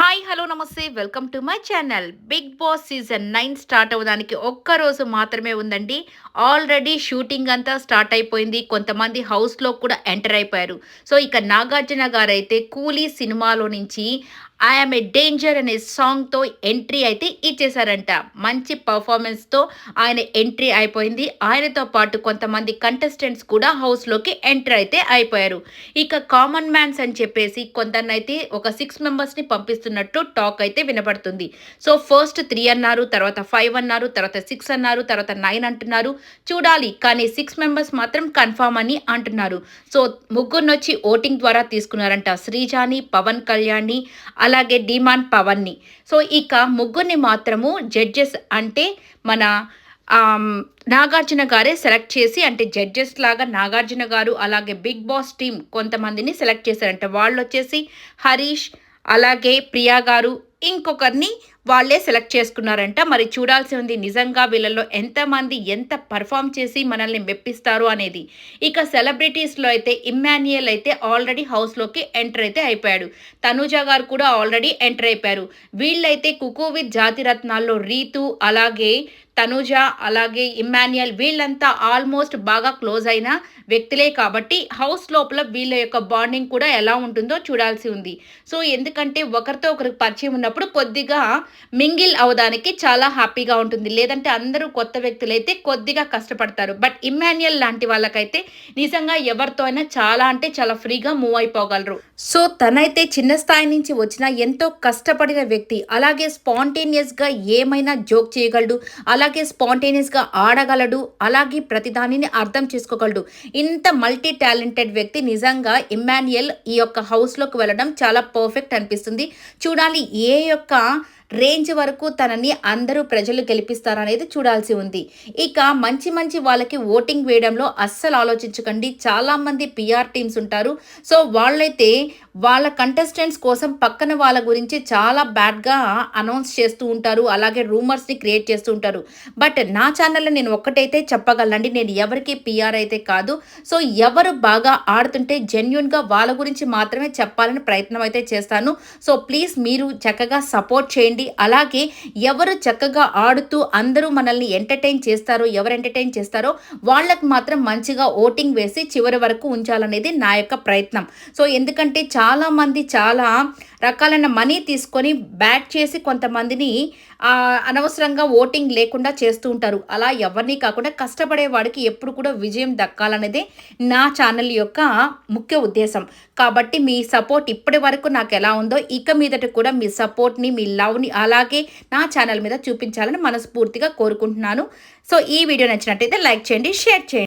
Hi hello నమస్తే. Welcome to my channel Bigg Boss season nine start అవ్వడానికి ఒక్క రోజు మాత్రమే ఉందండి. ఆల్రెడీ షూటింగ్ అంతా స్టార్ట్ అయిపోయింది. కొంతమంది హౌస్లో కూడా ఎంటర్ అయిపోయారు. సో ఇక నాగార్జున గారు అయితే కూలీ సినిమాలో నుంచి ఐఎమ్ ఏ డేంజర్ అనే సాంగ్తో ఎంట్రీ అయితే ఇచ్చేశారంట. మంచి పర్ఫార్మెన్స్తో ఆయన ఎంట్రీ అయిపోయింది. ఆయనతో పాటు కొంతమంది కంటెస్టెంట్స్ కూడా హౌస్లోకి ఎంటర్ అయితే అయిపోయారు. ఇక కామన్ మ్యాన్స్ అని చెప్పేసి కొందరినైతే ఒక సిక్స్ మెంబర్స్ని పంపిస్తున్నట్టు టాక్ అయితే వినపడుతుంది సో ఫస్ట్ త్రీ అన్నారు తర్వాత ఫైవ్ అన్నారు తర్వాత సిక్స్ అన్నారు తర్వాత నైన్ అంటున్నారు. చూడాలి కానీ సిక్స్ మెంబర్స్ మాత్రం కన్ఫామ్ అని అంటున్నారు. సో ముగ్గురిని వచ్చి ఓటింగ్ ద్వారా తీసుకున్నారంట శ్రీజాని పవన్ కళ్యాణ్ని అలాగే డిమాండ్ పవన్ని. సో ఇక ముగ్గురిని మాత్రము జడ్జెస్ అంటే మన నాగార్జున గారే సెలెక్ట్ చేసి అంటే జడ్జెస్ లాగా నాగార్జున గారు అలాగే బిగ్ బాస్ టీం కొంతమందిని సెలెక్ట్ చేశారంటే. వాళ్ళు వచ్చేసి హరీష్ అలాగే ప్రియా గారు ఇంకొకరిని వాళ్ళే సెలెక్ట్ చేసుకున్నారంట. మరి చూడాల్సి ఉంది నిజంగా వీళ్ళలో ఎంతమంది ఎంత పర్ఫామ్ చేసి మనల్ని మెప్పిస్తారు అనేది. ఇక సెలబ్రిటీస్లో అయితే ఇమ్మాన్యుయల్ అయితే ఆల్రెడీ హౌస్లోకి ఎంటర్ అయితే అయిపోయాడు. తనూజ గారు కూడా ఆల్రెడీ ఎంటర్ అయిపోయారు. వీళ్ళైతే కుకు విత్ జాతిరత్నాల్లో రీతు అలాగే తనుజ అలాగే ఇమ్మాన్యుయల్ వీళ్ళంతా ఆల్మోస్ట్ బాగా క్లోజ్ అయిన వ్యక్తులే కాబట్టి హౌస్ లోపల వీళ్ళ యొక్క బాండింగ్ కూడా ఎలా ఉంటుందో చూడాల్సి ఉంది. సో ఎందుకంటే ఒకరితో ఒకరికి పరిచయం ఉన్నప్పుడు కొద్దిగా మింగిల్ అవడానికి చాలా హ్యాపీగా ఉంటుంది. లేదంటే అందరూ కొత్త వ్యక్తులైతే కొద్దిగా కష్టపడతారు. బట్ ఇమ్మాన్యుయల్ లాంటి వాళ్ళకైతే నిజంగా ఎవరితో అయినా చాలా అంటే చాలా ఫ్రీగా మూవ్ అయిపోగలరు. సో తనైతే చిన్న స్థాయి నుంచి వచ్చిన ఎంతో కష్టపడిన వ్యక్తి. అలాగే స్పాంటేనియస్గా ఏమైనా జోక్ చేయగలడు అలాగే స్పాంటేనియస్గా ఆడగలడు అలాగే ప్రతిదానిని అర్థం చేసుకోగలడు. ఇంత మల్టీ టాలెంటెడ్ వ్యక్తి నిజంగా ఇమ్మాన్యుయల్ ఈ యొక్క హౌస్లోకి వెళ్ళడం చాలా పర్ఫెక్ట్ అనిపిస్తుంది. చూడాలి ఏ యొక్క రేంజ్ వరకు తనని అందరూ ప్రజలు గెలిపిస్తారనేది చూడాల్సి ఉంది. ఇక మంచి మంచి వాళ్ళకి ఓటింగ్ వేయడంలో అస్సలు ఆలోచించకండి. చాలామంది పిఆర్ టీమ్స్ ఉంటారు. సో వాళ్ళైతే వాళ్ళ కంటెస్టెంట్స్ కోసం పక్కన వాళ్ళ గురించి చాలా బ్యాడ్గా అనౌన్స్ చేస్తూ ఉంటారు. అలాగే రూమర్స్ని క్రియేట్ చేస్తూ ఉంటారు. బట్ నా ఛానల్లో నేను ఒక్కటైతే చెప్పగలండి నేను ఎవరికి పిఆర్ అయితే కాదు. సో ఎవరు బాగా ఆడుతుంటే జెన్యున్గా వాళ్ళ గురించి మాత్రమే చెప్పాలని ప్రయత్నం అయితే చేస్తాను. సో ప్లీజ్ మీరు చక్కగా సపోర్ట్ చేయండి. అలాగే ఎవరు చక్కగా ఆడుతూ అందరూ మనల్ని ఎంటర్టైన్ చేస్తారో ఎవరు ఎంటర్టైన్ చేస్తారో వాళ్ళకు మాత్రం మంచిగా ఓటింగ్ వేసి చివరి వరకు ఉంచాలనేది నా యొక్క ప్రయత్నం. సో ఎందుకంటే చాలామంది చాలా రకాలైన మనీ తీసుకొని బ్యాట్ చేసి కొంతమందిని అనవసరంగా ఓటింగ్ లేకుండా చేస్తూ ఉంటారు. అలా ఎవరిని కాకుండా కష్టపడే వాడికి ఎప్పుడు కూడా విజయం దక్కాలనేదే నా ఛానల్ యొక్క ముఖ్య ఉద్దేశం. కాబట్టి మీ సపోర్ట్ ఇప్పటి వరకు నాకు ఎలా ఉందో ఇక మీదట కూడా మీ సపోర్ట్ని మీ లవ్ని అలాగే నా ఛానల్ మీద చూపించాలని మనస్ఫూర్తిగా కోరుకుంటున్నాను. సో ఈ వీడియో నచ్చినట్టయితే లైక్ చేయండి షేర్ చేయండి.